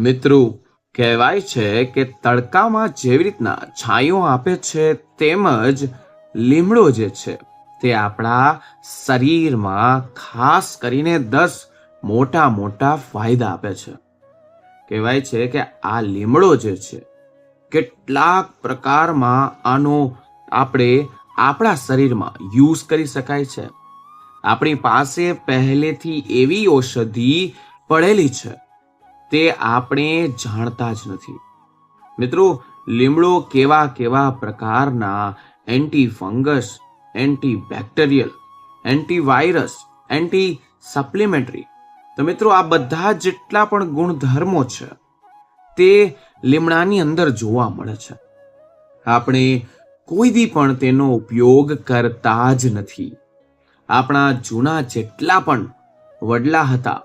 મિત્રો, કહેવાય છે કે તડકામાં જેવી રીતના છાંયો આપે છે તેમજ લીમડો જે છે તે આપણા શરીરમાં ખાસ કરીને દસ મોટા મોટા ફાયદા આપે છે. કહેવાય છે કે આ લીમડો જે છે કેટલાક પ્રકારમાં આનો આપણે આપણા શરીરમાં યુઝ કરી શકાય છે. આપણી પાસે પહેલેથી એવી ઔષધિ પડેલી છે તે આપણે જાણતા જ નથી. મિત્રો, લીમડો કેવા કેવા પ્રકારના anti fungus anti bacterial anti virus anti supplementary તો મિત્રો, આ બધા જેટલા પણ ગુણધર્મો છે, તે લીમડાની અંદર જોવા મળે છે. આપણે કોઈ દી પણ તેનો ઉપયોગ કરતા જ નથી. આપણા જૂના જેટલા પણ વડલા હતા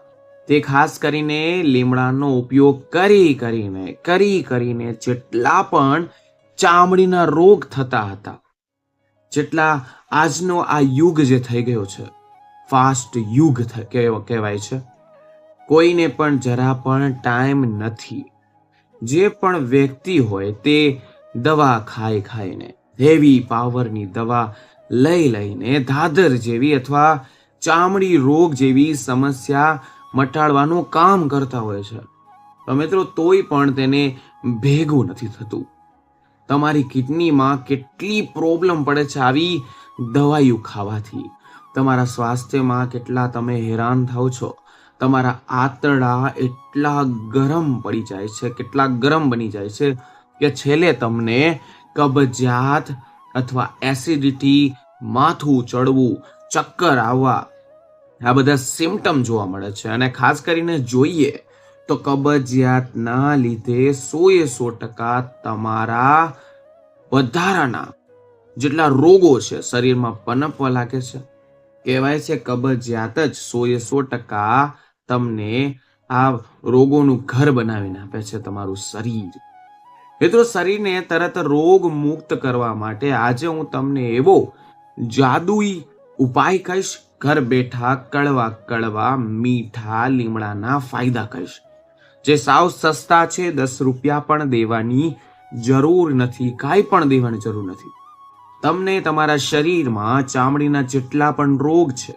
તે ખાસ કરીને લીમડાનો ઉપયોગ કરી કરીને કરી કરીને જેટલા પણ ચામડીના રોગ થતા હતા, જેટલા આજનો આ યુગ જે થઈ ગયો છે, ફાસ્ટ યુગ કહેવાય છે, કોઈને પણ જરા પણ ટાઈમ નથી. જે પણ વ્યક્તિ હોય તે દવા ખાઈ ખાઈને હેવી પાવરની દવા લઈ લઈને ધાદર જેવી અથવા ચામડી રોગ જેવી સમસ્યા મટાડવાનું કામ કરતા હોય છે. તો મિત્રો, તોય પણ તેને ભેગું નથી થતું. તમારી કિડનીમાં કેટલી પ્રોબ્લેમ પડે છે આવી દવાઈઓ ખાવાથી. તમારા સ્વાસ્થ્યમાં કેટલા તમે હેરાન થાવ છો. તમારા આંતરડા એટલા ગરમ પડી જાય છે, કેટલા ગરમ બની જાય છે કે છેલ્લે તમને કબજિયાત અથવા એસિડિટી માથું ચડવું, ચક્કર આવવા આ બધા સિમ્ટમ જોવા મળે છે. અને ખાસ કરીને જોઈએ તો કબજિયાતના લીધે સો એ સો ટકા તમારા વધારાના જેટલા રોગો છે, શરીરમાં પનપવા લાગે છે. કહેવાય છે કબજિયાત જ સો એ સો ટકા તમને આ રોગોનું ઘર બનાવીને આપે છે તમારું શરીર. મિત્રો, શરીરને તરત રોગ મુક્ત કરવા માટે આજે હું તમને એવો જાદુઈ ઉપાય કહીશ ઘર બેઠા કડવા કડવા મીઠા લીમડાના ફાયદા કહીશ. જે સાવ સસ્તા છે, દસ રૂપિયા પણ દેવાની જરૂર નથી, કાંઈ પણ દેવાની જરૂર નથી. તમને તમારા શરીરમાં ચામડીના જેટલા પણ રોગ છે,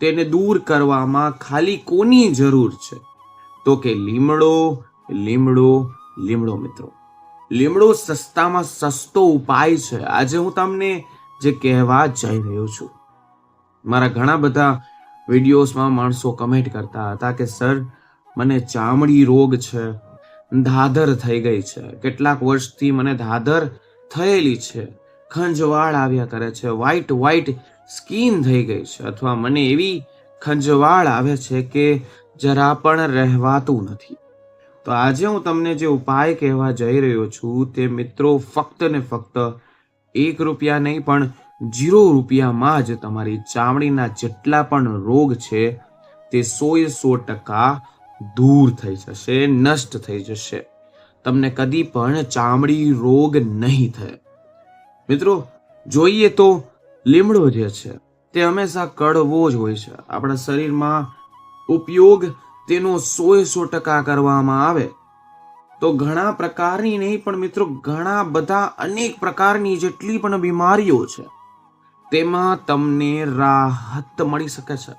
તેને દૂર કરવામાં ખાલી કોની જરૂર છે? તો કે લીમડો લીમડો લીમડો મિત્રો. લીમડો સસ્તામાં સસ્તો ઉપાય છે. આજે હું તમને જે કહેવા જઈ રહ્યો છું મારા ઘણા બધા વિડીયોઝમાં માણસો કમેન્ટ કરતા હતા કે, સર, મને ચામડી રોગ છે, ધાધર થઈ ગઈ છે. કેટલાક વર્ષથી મને ધાધર થયેલી છે. ખંજવાળ આવ્યા કરે છે. વ્હાઈટ વ્હાઈટ સ્કીન થઈ ગઈ છે. અથવા મને એવી ખંજવાળ આવે છે કે, જરા પણ રહેવાતું નથી. તો આજે હું તમને જે ઉપાય કહેવા જઈ રહ્યો છું, તે મિત્રો, ફક્ત ને ફક્ત એક રૂપિયા નહીં, પણ જીરો રૂપિયામાં જ તમારી ચામડીના જેટલા પણ રોગ છે, તે સોએ સો ટકા દૂર થઈ જશે, નષ્ટ થઈ જશે. તમને કદી પણ ચામડી રોગ નહીં થાય. મિત્રો, જોઈએ તો લીમડો જે છે, તે હંમેશા કડવો જ હોય છે. આપણા શરીરમાં ઉપયોગ તેનો સોએ સો ટકા કરવામાં આવે. તો ઘણા પ્રકારની નહીં, પણ મિત્રો, ઘણા બધા અનેક પ્રકારની જેટલી પણ બીમારીઓ છે તેમાં તમને રાહત મળી શકે છે.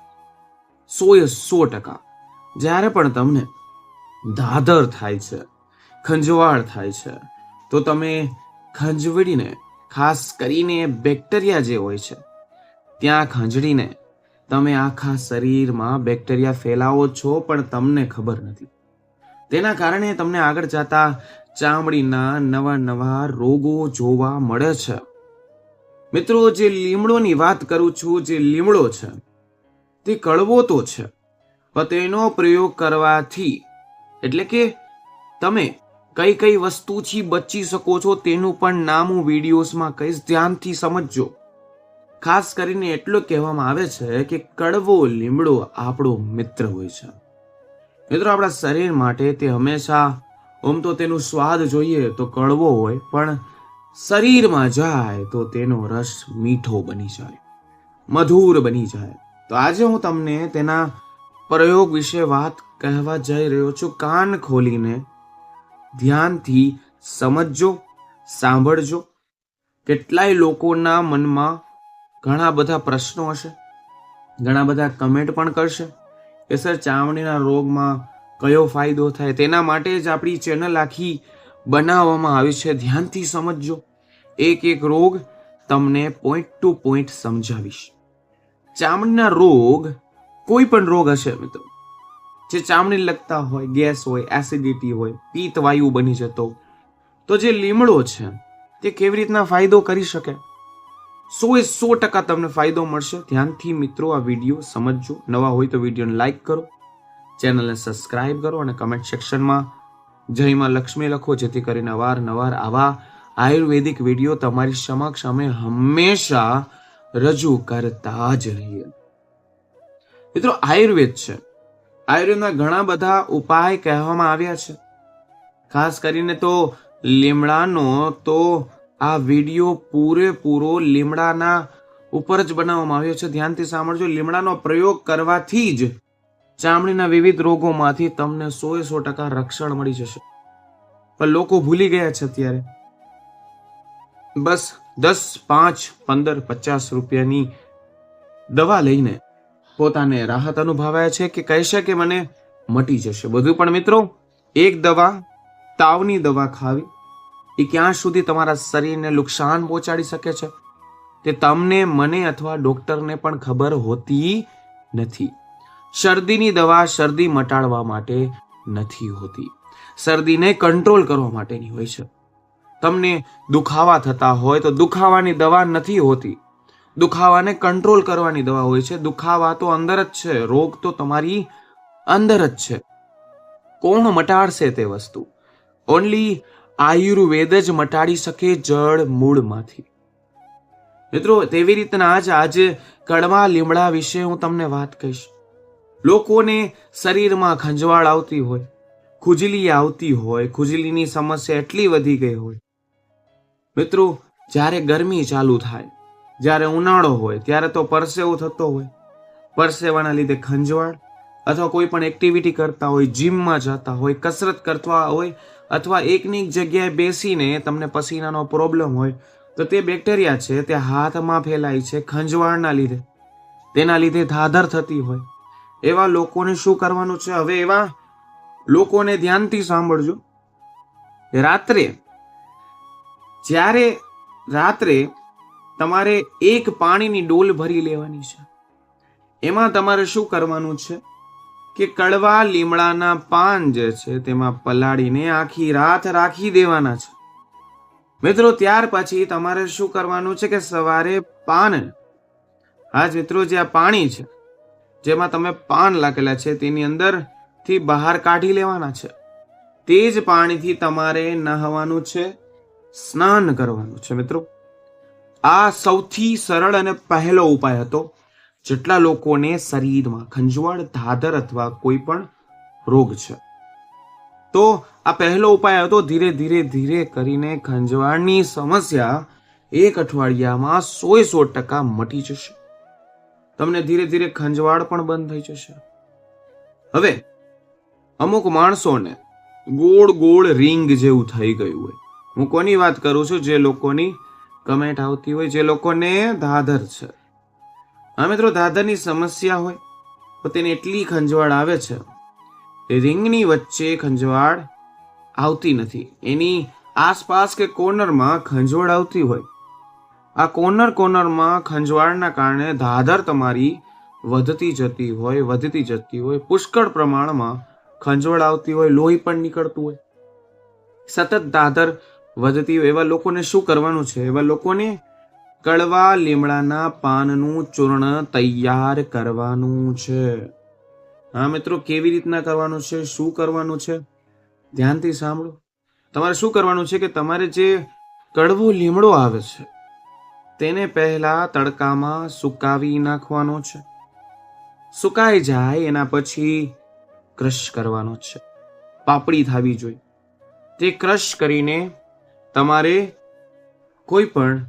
સોએ સો ટકા. જ્યારે પણ તમને દાદર થાય છે, ખંજવાળ થાય છે, તો તમે ખંજવડીને, ખાસ કરીને બેક્ટેરિયા જે હોય છે, ત્યાં ખંજડીને તમે આખા શરીરમાં બેક્ટેરિયા ફેલાવો છો પણ તમને ખબર નથી. તેના કારણે તમને આગળ જતા ચામડીના નવા નવા રોગો જોવા મળે છે. મિત્રો, જે લીમડોની વાત કરું છું, જે લીમડો છે, તે કડવો તો છે. પણ તેનો પ્રયોગ કરવાથી, એટલે કે તમે કઈ કઈ વસ્તુથી બચી શકો છો, તેનું પણ નામ હું વિડીયોઝમાં કહીશ ધ્યાનથી સમજજો. ખાસ કરીને એટલું કહેવામાં આવે છે કે કડવો લીમડો આપણો મિત્ર હોય છે. મિત્રો, આપણા શરીર માટે તે હંમેશા, આમ તો તેનું સ્વાદ જોઈએ તો કડવો હોય, પણ શરીરમાં જાય તો તેનો રસ મીઠો બની જાય, મધુર બની જાય. તો આજે હું તમને તેના પ્રયોગ વિશે વાત કહેવા જઈ રહ્યો છું. કાન ખોલીને ધ્યાનથી સમજજો, સાંભળજો. કેટલાય લોકોના મનમાં ઘણા બધા પ્રશ્નો હશે, ઘણા બધા કમેન્ટ પણ કરશે. કે સર ચામડીના રોગમાં કયો ફાયદો થાય તેના માટે જ આપણી ચેનલ આખી બનાવવામાં આવી છે. ધ્યાનથી સમજજો. એક એક રોગ તમને પોઈન્ટ ટુ પોઈન્ટ સમજાવીશ. ચામડીના રોગ, કોઈ પણ રોગ હશે મિત્રો, જે ચામડી લગતા હોય, ગેસ હોય એસિડિટી હોય, પિત્ત વાયુ બની જતો તો જે લીમડો છે, તે કેવી રીતના ફાયદો કરી શકે? સો એ સો ટકા તમને ફાયદો મળશે. ધ્યાનથી મિત્રો આ વીડિયો સમજજો. નવા હોય તો વિડીયોને લાઈક કરો. ચેનલને સબસ્ક્રાઇબ કરો અને કમેન્ટ સેક્શનમાં જયમાં લક્ષ્મી લખો, જેથી કરીને અવારનવાર આવા આયુર્વેદિક વીડિયો તમારી સમક્ષ અમે હંમેશા રજૂ કરતા જ રહીએ. મિત્રો, આયુર્વેદ છે. આયુર્વેદના ઘણા બધા ઉપાય કહેવામાં આવ્યા છે. ખાસ કરીને તો લીમડાનો તો આ વીડિયો પૂરેપૂરો લીમડાના ઉપર જ બનાવવામાં આવ્યો છે. ધ્યાનથી સાંભળજો, લીમડાનો પ્રયોગ કરવાથી જ ચામડીના વિવિધ રોગોમાંથી તમને સો એ સો ટકા રક્ષણ મળી જશે. પણ લોકો ભૂલી ગયા છે અત્યારે. બસ દસ, પાંચ, પંદર, પચાસ રૂપિયાની દવા લઈને પોતાને રાહત અનુભવાય છે કે કહેશે કે મને મટી જશે. બધું પણ મિત્રો, એક દવા, તાવની દવા ખાવી, એ ક્યાં સુધી તમારા શરીરને નુકસાન પહોંચાડી શકે છે? તે તમને, મને અથવા ડોક્ટરને પણ ખબર હોતી નથી. શરદીની દવા શરદી મટાડવા માટે નથી હોતી. શરદીને કંટ્રોલ કરવા માટેની હોય છે. તમને દુખાવા થતા હોય તો દુખાવાની દવા નથી હોતી. દુખાવાને કંટ્રોલ કરવાની દવા હોય છે. દુખાવા તો અંદર જ છે. રોગ તો તમારી અંદર જ છે. કોણ મટાડશે તે વસ્તુ? ઓનલી આયુર્વેદ જ મટાડી શકે જળ મૂળમાંથી. મિત્રો, તેવી રીતના જ આજે કડવા લીમડા વિશે હું તમને વાત કહીશ. લોકોને શરીરમાં ખંજવાળ આવતી હોય, ખુજલી આવતી હોય, ખુજલીની સમસ્યા એટલી વધી ગઈ હોય. મિત્રો, જ્યારે ગરમી ચાલુ થાય, જ્યારે ઉનાળો હોય, ત્યારે તો પરસેવો થતો હોય. પરસેવાના લીધે ખંજવાળ અથવા કોઈ પણ એક્ટિવિટી કરતા હોય જીમમાં જતા હોય, કસરત કરતા હોય અથવા એકની એક જગ્યાએ બેસીને તમને પસીનાનો પ્રોબ્લેમ હોય, તો તે બેક્ટેરિયા છે, તે હાથમાં ફેલાય છે ખંજવાળના લીધે. તેના લીધે ધાધર થતી હોય. એવા લોકોને શું કરવાનું છે? હવે એવા લોકોને ધ્યાનથી સાંભળજો. રાત્રે, જ્યારે રાત્રે તમારે એક પાણીની ડોલ ભરી લેવાની છે, એમાં તમારે શું કરવાનું છે? કે કડવા લીમડાના પાન જે છે તેમાં પલાળીને આખી રાત રાખી દેવાના છે. મિત્રો, ત્યાર પછી તમારે શું કરવાનું છે કે સવારે પાન, હા મિત્રો, જે આ પાણી છે જેમાં તમે પાન લાગેલા છે, તેની અંદરથી બહાર કાઢી લેવાના છે. તે જ પાણીથી તમારે નહાવાનું છે, સ્નાન કરવાનું છે, મિત્રો. આ સૌથી સરળ અને પહેલો ઉપાય હતો. જેટલા લોકોને શરીરમાં ખંજવાળ, ધાધર અથવા કોઈ પણ રોગ છે. તો આ પહેલો ઉપાય હતો, ધીરે ધીરે ધીરે કરીને ખંજવાળની સમસ્યા એક અઠવાડિયામાં સો સો ટકા મટી જશે. તમને ધીરે ધીરે ખંજવાળ પણ બંધ થઈ જશે. હવે, અમુક માણસોને ગોળ ગોળ રિંગ જેવું થઈ ગયું હોય. હું કોની વાત કરું છું? જે લોકોની કમેન્ટ આવતી હોય, જે લોકોને ધાધર છે. હા મિત્રો, ધાધરની સમસ્યા હોય, તો તેને એટલી ખંજવાળ આવે છે. એ રિંગની વચ્ચે ખંજવાળ આવતી નથી. એની આસપાસ કે કોર્નરમાં ખંજવાળ આવતી હોય આ કોર્નર કોર્નરમાં ખંજવાળના કારણે ધાધર તમારી વધતી જતી હોય, વધતી જતી હોય. પુષ્કળ પ્રમાણમાં ખંજવાળ આવતી હોય, લોહી પણ નીકળતું હોય. સતત દાદર વધતી હોય. એવા લોકોને શું કરવાનું છે? એવા લોકોને કડવા લીમડાના પાનનું ચૂર્ણ તૈયાર કરવાનું છે. હા મિત્રો, કેવી રીતના કરવાનું છે? શું કરવાનું છે? ધ્યાનથી સાંભળો. તમારે શું કરવાનું છે કે તમારે જે કડવો લીમડો આવે છે તેને પહેલા તડકામાં સુકાવી નાખવાનો છે. સુકાઈ જાય એના પછી ક્રશ કરવાનો છે. પાપડી થવી જોઈએ. તે ક્રશ કરીને તમારે કોઈ પણ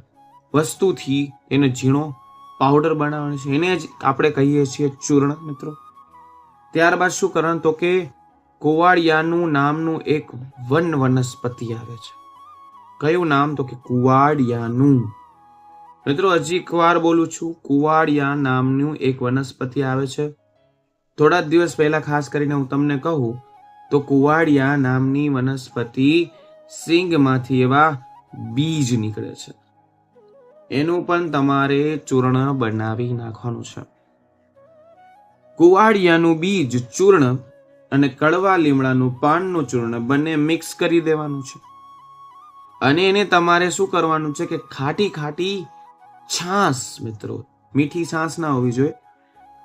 વસ્તુથી એને ઝીણો પાવડર બનાવવાનો છે. એને જ આપણે કહીએ છીએ ચૂર્ણ, મિત્રો. ત્યારબાદ શું કરવાનું? તો કે કુવાડિયાનું નામનું એક વન વનસ્પતિ આવે છે. કયું નામ? તો કે કુવાડિયાનું. મિત્રો, હજી એક વાર બોલું છું, કુવાડિયા નામનું એક વનસ્પતિ આવે છે. થોડા જ દિવસ પહેલા ખાસ કરીને હું તમને કહું, તો કુવાડિયા નામની વનસ્પતિ સિંગમાંથી એવા બીજ નીકળે છે. એનું પણ તમારે ચૂર્ણ બનાવી નાખવાનું છે. કુવાડિયાનું બીજ ચૂર્ણ અને કડવા લીમડાનું પાનનું ચૂર્ણ બંને મિક્સ કરી દેવાનું છે. અને એને તમારે શું કરવાનું છે કે ખાટી ખાટી છાશ મિત્રો, મીઠી છાશ ના હોવી જોઈએ.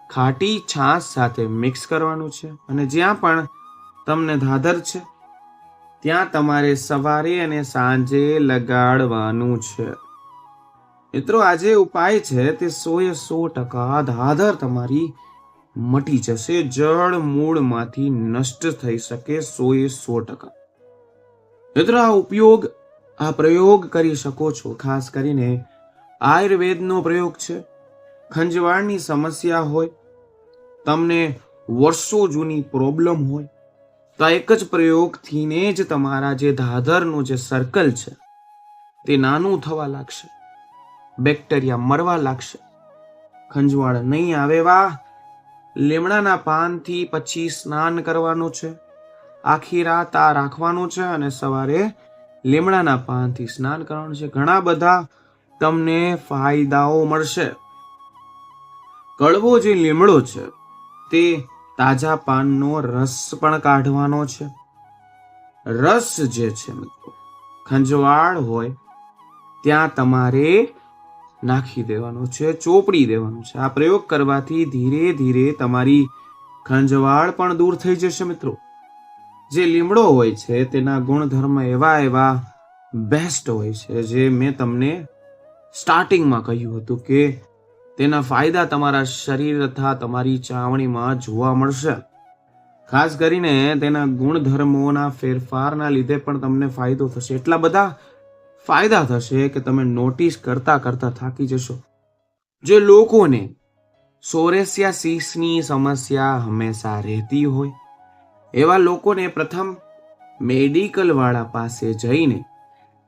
ખાટી છાશ સાથે મિક્સ કરવાનું છે અને જ્યાં પણ તમને ધાધર છે, ત્યાં તમારે સવારે અને સાંજે લગાડવાનું છે. મિત્રો આ જે ઉપાય છે તે સો એ સો ટકા ધાધર તમારી મટી જશે, જળ મૂળમાંથી નષ્ટ થઈ શકે સો એ સો ટકા. મિત્રો, આ ઉપયોગ, આ પ્રયોગ કરી શકો છો, ખાસ કરીને આયુર્વેદનો પ્રયોગ છે. ખંજવાળની સમસ્યા હોય, તમને વર્ષો જૂની પ્રોબ્લેમ હોય, તો એક જ પ્રયોગથીને જ તમારા જે ધાધરનું જે સર્કલ છે, તે નાનું થવા લાગશે. બેક્ટેરિયા મરવા લાગશે. ખંજવાળ નહીં આવે વાહ લીમડાના પાનથી પછી સ્નાન કરવાનું છે. આખી રાત આ રાખવાનું છે અને સવારે લીમડાના પાનથી સ્નાન કરવાનું છે. ઘણા બધા તમને ફાયદાઓ મળશે. કડવો જે લીમડો છે, તે તાજા પાનનો રસ પણ કાઢવાનો છે. રસ જે છે મિત્રો, ખંજવાળ હોય, ત્યાં તમારે નાખી દેવાનો છે, ચોપડી દેવાનું છે. આ પ્રયોગ કરવાથી ધીરે ધીરે તમારી ખંજવાળ પણ દૂર થઈ જશે મિત્રો. જે લીમડો હોય છે, તેના ગુણધર્મ એવા એવા બેસ્ટ હોય છે, જે મેં તમને સ્ટાર્ટિંગમાં કહ્યું હતું કે તેના ફાયદા તમારા શરીર તથા તમારી ચાવણીમાં જોવા મળશે. ખાસ કરીને તેના ગુણધર્મોના ફેરફારના લીધે પણ તમને ફાયદો થશે. એટલા બધા ફાયદા થશે કે તમે નોટિસ કરતા કરતા થાકી જશો. જે લોકોને સોરેસિયાસિસની સમસ્યા હંમેશા રહેતી હોય, એવા લોકોને પ્રથમ મેડિકલ વાળા પાસે જઈને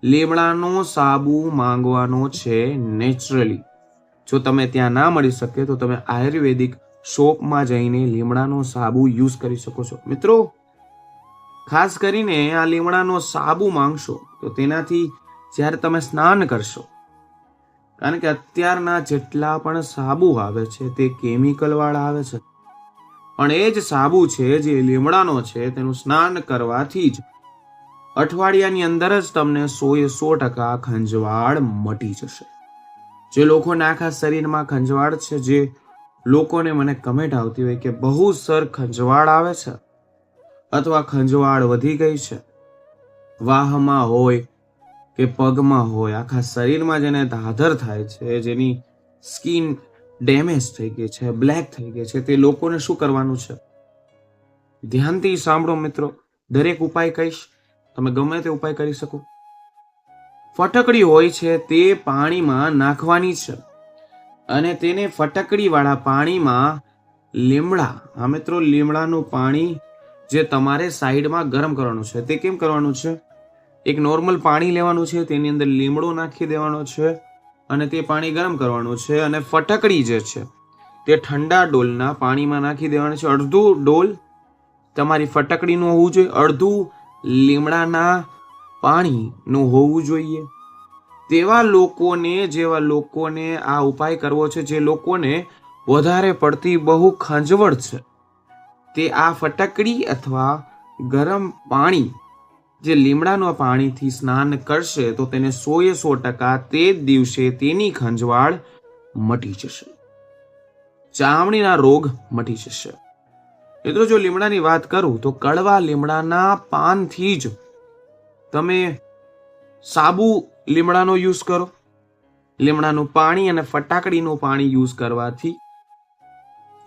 લીમડાનો સાબુ માંગવાનો છે નેચરલી જો તમે ત્યાં ના મળી શકે તો તમે આયુર્વેદિક શોપમાં જઈને લીમડાનો સાબુ યુઝ કરી શકો છો. મિત્રો, ખાસ કરીને આ લીમડાનો સાબુ માંગશો તો તેનાથી જ્યારે તમે સ્નાન કરશો, કારણ કે અત્યારના જેટલા પણ સાબુ આવે છે તે કેમિકલવાળા આવે છે. પણ એ જ સાબુ છે જે લીમડાનો છે, તેનું સ્નાન કરવાથી જ અઠવાડિયાની અંદર જ તમને સો એ સો ટકા ખંજવાળ મટી જશે. જે લોકોને આખા શરીરમાં ખંજવાળ છે, જે લોકોને મને કમેન્ટ આવતી હોય કે બહુ સર ખંજવાળ આવે છે, અથવા ખંજવાળ વધી ગઈ છે, વાહમાં હોય કે પગમાં હોય, આખા શરીરમાં જેને ધાધર થાય છે, જેની સ્કિન ડેમેજ થઈ ગઈ છે, બ્લેક થઈ ગઈ છે, તે લોકોને શું કરવાનું છે? ધ્યાનથી સાંભળો મિત્રો, દરેક ઉપાય કહીશ. તમે ગમે તે ઉપાય કરી શકો. ફટકડી હોય છે તે પાણીમાં નાખવાની છે. અને તેને ફટકડીવાળા પાણીમાં લીમડા, હા મિત્રો, લીમડાનું પાણી જે તમારે સાઈડમાં ગરમ કરવાનું છે, તે કેમ કરવાનું છે? એક નોર્મલ પાણી લેવાનું છે, તેની અંદર લીમડો નાખી દેવાનો છે અને તે પાણી ગરમ કરવાનું છે અને ફટકડી જે છે તે ઠંડા ડોલના પાણીમાં નાખી દેવાનું છે. અડધું ડોલ તમારી ફટકડીનું હોવું જોઈએ, અડધું લીમડાના પાણીનું હોવું જોઈએ. તેવા લોકોને, જેવા લોકોને આ ઉપાય કરવો છે, જે લોકોને વધારે પડતી બહુ ખંજવળ છે, તે આ ફટકડી અથવા ગરમ પાણી, જે લીમડાના પાણીથી સ્નાન કરશે, તો તેને સો એ સો ટકા તે જ દિવસે તેની ખંજવાળ મટી જશે. ચામડીના રોગ મટી જશે. મિત્રો, જો લીમડાની વાત કરું, તો કડવા લીમડાના પાનથી જ તમે સાબુ લીમડાનો યુઝ કરો. લીમડાનું પાણી અને ફટાકડીનું પાણી યુઝ કરવાથી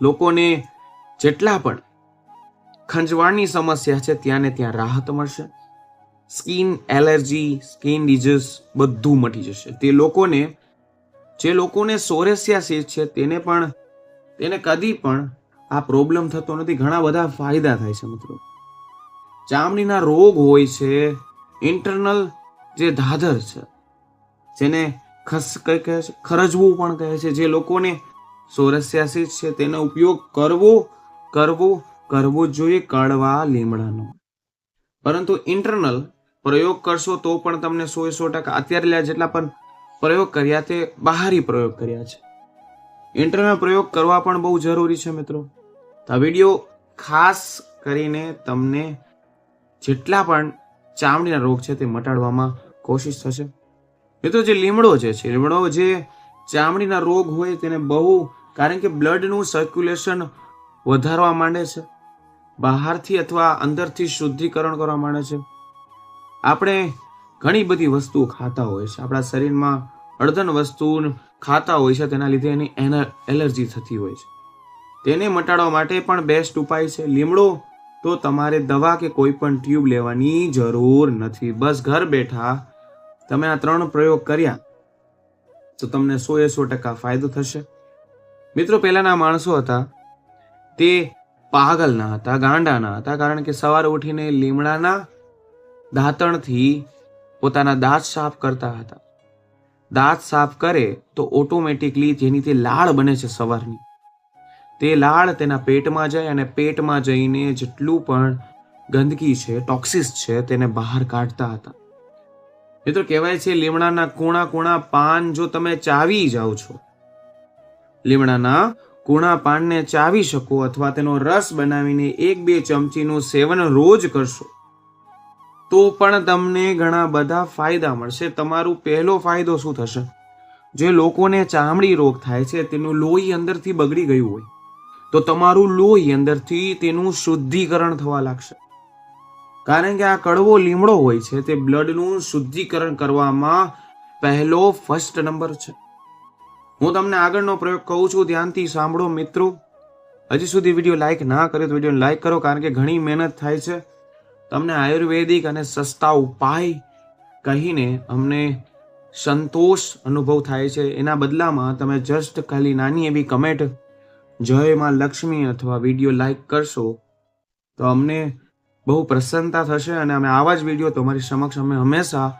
લોકોને જેટલા પણ ખંજવાળની સમસ્યા છે ત્યાં ને ત્યાં રાહત મળશે. સ્કિન એલર્જી, સ્કિન ડિઝીઝ બધું મટી જશે. તે લોકોને, જે લોકોને સોરેસિયાસિસ છે, તેને પણ, તેને કદી પણ આ પ્રોબ્લેમ થતો નથી. ઘણા બધા ફાયદા થાય છે મિત્રો. ચામડીના રોગ હોય છે. ઇન્ટરનલ જે ધાધર છે, જેને ખસ કહે છે? ખરજવું પણ કહે છે. જે લોકોને સોરસિયાસિસ છે, તેનો ઉપયોગ કરવો કરવો કરવો જોઈએ કડવા લીમડાનો. પરંતુ ઇન્ટરનલ પ્રયોગ કરશો તો પણ તમને સો સો ટકા. અત્યારે જેટલા પણ પ્રયોગ કર્યા તે બહારી પ્રયોગ કર્યા છે. ઇન્ટરનલ પ્રયોગ કરવા પણ બહુ જરૂરી છે મિત્રો. તો આ વીડિયો ખાસ કરીને તમને જેટલા પણ ચામડીના રોગ છે તે મટાડવામાં કોશિશ થશે. મિત્રો જે લીમડો છે, લીમડો જે ચામડીના રોગ હોય તેને બહુ, કારણ કે બ્લડનું સર્ક્યુલેશન વધારવા માંડે છે. બહારથી અથવા અંદરથી શુદ્ધિકરણ કરવા માંડે છે. આપણે ઘણી બધી વસ્તુઓ ખાતા હોય છે આપણા શરીરમાં અડધન વસ્તુ ખાતા હોય છે, તેના લીધે એની એનર એલર્જી થતી હોય છે. તેને મટાડવા માટે પણ બેસ્ટ ઉપાય છે. લીમડો તો તમારે દવા કે કોઈ પણ ટ્યુબ લેવાની જરૂર નથી. બસ ઘર બેઠા તમે આ ત્રણ પ્રયોગ કર્યા તો તમને સો એ સો ટકા ફાયદો થશે. મિત્રો, પહેલાના માણસો હતા તે પાગલ ના હતા, ગાંડા ના હતા, કારણ કે સવારે ઉઠીને લીમડાના દાંતણથી પોતાના દાંત સાફ કરતા હતા. દાંત સાફ કરે તો ઓટોમેટિકલી જેની લાળ બને છે સવારની. તે લાળ તેના પેટમાં જાય અને પેટમાં જઈને જેટલું પણ ગંદકી છે ટોક્સિસ છે, તેને બહાર કાઢતા હતા. મિત્રો, કહેવાય છે લીમડાના કૂણા કૂણા પાન જો તમે ચાવી જાઓ છો, લીમડાના કૂણા પાનને ચાવી શકો અથવા તેનો રસ બનાવીને એક બે ચમચીનું સેવન રોજ કરશો. તો પણ તમને ઘણા બધા ફાયદા મળશે. તમારું પહેલો ફાયદો શું થશે? જે લોકોને ચામડી રોગ થાય છે, તેનું લોહી અંદરથી બગડી ગયું હોય, તો તમારું લોહી અંદરથી તેનું શુદ્ધિકરણ થવા લાગશે. કારણ કે આ કડવો લીમડો હોય છે, તે બ્લડનું શુદ્ધિકરણ કરવામાં પહેલો ફર્સ્ટ નંબર છે. હું તમને આગળનો પ્રયોગ કહું છું, ધ્યાનથી સાંભળો મિત્રો. હજી સુધી વીડિયો લાઈક ના કર્યો તો વીડિયો લાઈક કરો, કારણ કે ઘણી મહેનત થાય છે. તમને આયુર્વેદિક અને સસ્તા ઉપાય કહીને અમને સંતોષ અનુભવ થાય છે. એના બદલામાં તમે જસ્ટ ખાલી નાની એવી કમેન્ટ, જય માં લક્ષ્મી અથવા વીડિયો લાઈક કરશો તો અમને બહુ પ્રસન્નતા થશે અને અમે આવા જ વીડિયો તમારી સમક્ષ અમે હંમેશા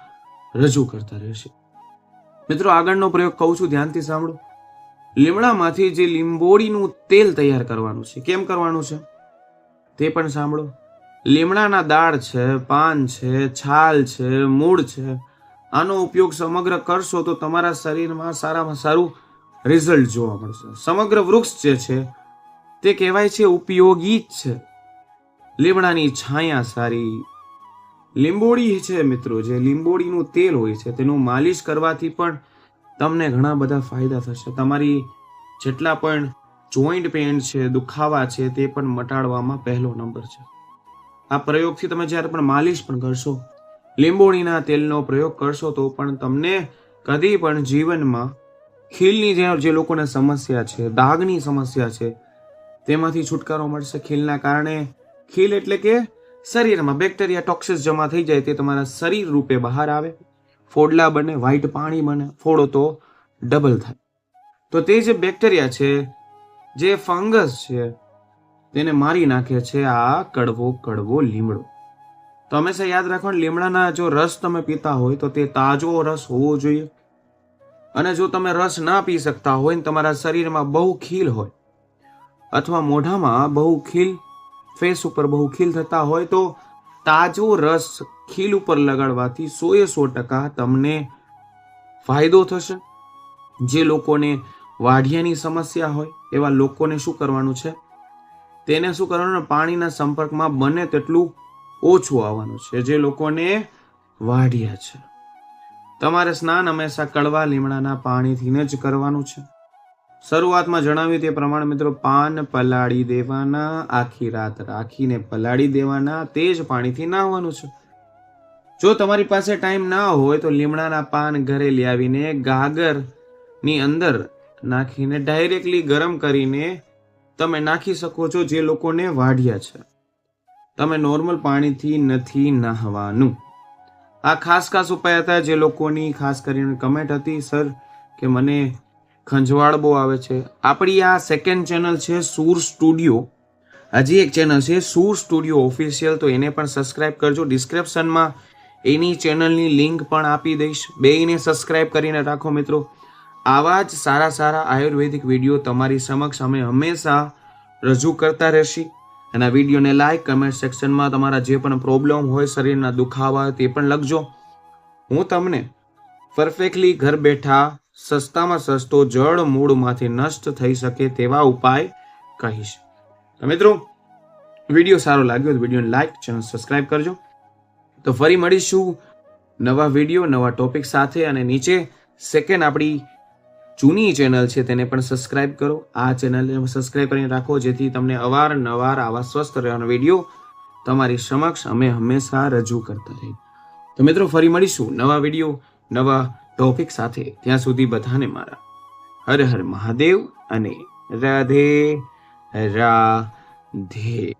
રજૂ કરતા રહેશે. મિત્રો, આગળનો પ્રયોગ કહું છું, ધ્યાનથી સાંભળો. લીમડામાંથી જે લીંબોળીનું તેલ તૈયાર કરવાનું છે, કેમ કરવાનું છે? તે પણ સાંભળો. લીમડાના દાળ છે, પાન છે, છાલ છે, મૂળ છે. આનો ઉપયોગ સમગ્ર કરશો તો તમારા શરીરમાં સારામાં સારું રિઝલ્ટ જોવા મળશે. સમગ્ર વૃક્ષ જે છે, તે કહેવાય છે ઉપયોગી જ છે. લીમડાની છાયા સારી. લીંબોળી છે મિત્રો, જે લીંબોળીનું તેલ હોય છે, તેનું માલિશ કરવાથી પણ તમને ઘણા બધા ફાયદા થશે. તમારી જેટલા પણ જોઈન્ટ પેન છે, દુખાવા છે, તે પણ મટાડવામાં પહેલો નંબર છે. આ પ્રયોગથી તમે જ્યારે પણ માલિશ પણ કરશો, લીંબોળીના તેલનો પ્રયોગ કરશો, તો પણ તમને કદી પણ જીવનમાં ખીલની જે લોકોને સમસ્યા છે, દાગની સમસ્યા છે, તેમાંથી છુટકારો મળશે ખીલના કારણે. ખીલ એટલે કે શરીરમાં બેક્ટેરિયા ટોક્સિસ જમા થઈ જાય તે તમારા શરીર રૂપે બહાર આવે. ફોડલા બને વ્હાઈટ પાણી બને, ફોડો તો ડબલ થાય. તો તે જે બેક્ટેરિયા છે, જે ફંગસ છે તેને મારી નાખે છે આ કડવો કડવો લીમડો. તો હંમેશા યાદ રાખો લીમડાના જો રસ તમે પીતા હોય તો તે તાજો રસ હોવો જોઈએ. અને જો તમે રસ ના પી શકતા હોય ને, તમારા શરીરમાં બહુ ખીલ હોય, અથવા મોઢામાં બહુ ખીલ ફેસ ઉપર બહુ ખીલ થતા હોય, તો તાજો રસ ખીલ ઉપર લગાડવાથી સો એ સો ટકા તમને ફાયદો થશે. જે લોકોને વાઢિયાની સમસ્યા હોય, એવા લોકોને શું કરવાનું છે? તેને શું કરવાનું પાણીના સંપર્કમાં બને તેટલું ઓછું આવવાનું છે. જે લોકોને વાઢ્યા છે. તમારે સ્નાન હંમેશા કડવા લીમડાના પાણીથી જ કરવાનું છે. શરૂઆતમાં જણાવ્યું તે પ્રમાણે મિત્રો, પાન પલાળી દેવાના, આખી રાત રાખીને પલાળી દેવાના, તે જ પાણીથી નાહવાનું છે. જો તમારી પાસે ટાઈમ ના હોય તો લીમડાના પાન ઘરે લઈ આવીને ગાગરની અંદર નાખીને ડાયરેક્ટલી ગરમ કરીને તમે નાખી શકો છો જે લોકોને વાઢ્યા છે. તમે નોર્મલ પાણીથી નથી નહાવાનું. આ ખાસ ખાસ ઉપાય હતા જે લોકોની ખાસ કરીને કમેન્ટ હતી, સર, કે મને ખંજવાળ બહુ આવે છે. આપણી આ સેકન્ડ ચેનલ છે સૂર સ્ટુડિયો હજી એક ચેનલ છે સૂર સ્ટુડિયો ઓફિશિયલ તો એને પણ સબસ્ક્રાઇબ કરજો. ડિસ્ક્રિપ્શનમાં એની ચેનલની લિંક પણ આપી દઈશ. બેયને સબસ્ક્રાઇબ કરીને રાખો મિત્રો. આવા જ સારા સારા આયુર્વેદિક વીડિયો તમારી સમક્ષ અમે હંમેશા રજૂ કરતા રહેશી. અને વિડીયોને લાઈક કમેન્ટ સેક્શનમાં તમારા જે પણ પ્રોબ્લેમ હોય, શરીરના દુખાવા તે પણ લખજો. હું તમને પરફેક્ટલી ઘર બેઠા સસ્તામાં સસ્તો જળ મૂળમાંથી નષ્ટ થઈ શકે તેવા ઉપાય કહીશ. મિત્રો, વીડિયો સારો લાગ્યો તો વિડીયોને લાઈક ચેનલ સબસ્ક્રાઇબ કરજો. તો ફરી મળીશું નવા વીડિયો, નવા ટોપિક સાથે અને નીચે સેકન્ડ આપણી જૂની ચેનલ છે તેને પણ સબસ્ક્રાઇબ કરો. આ ચેનલને સબસ્ક્રાઇબ કરીને રાખો, જેથી તમને અવારનવાર આવા સ્વસ્થ રહેવાનો વીડિયો તમારી સમક્ષ અમે હંમેશા રજૂ કરતા રહીએ. તો મિત્રો, ફરી મળીશું નવા વીડિયો, નવા ટોપિક સાથે. ત્યાં સુધી બધાને મારા હર હર મહાદેવ અને રાધે રાધે.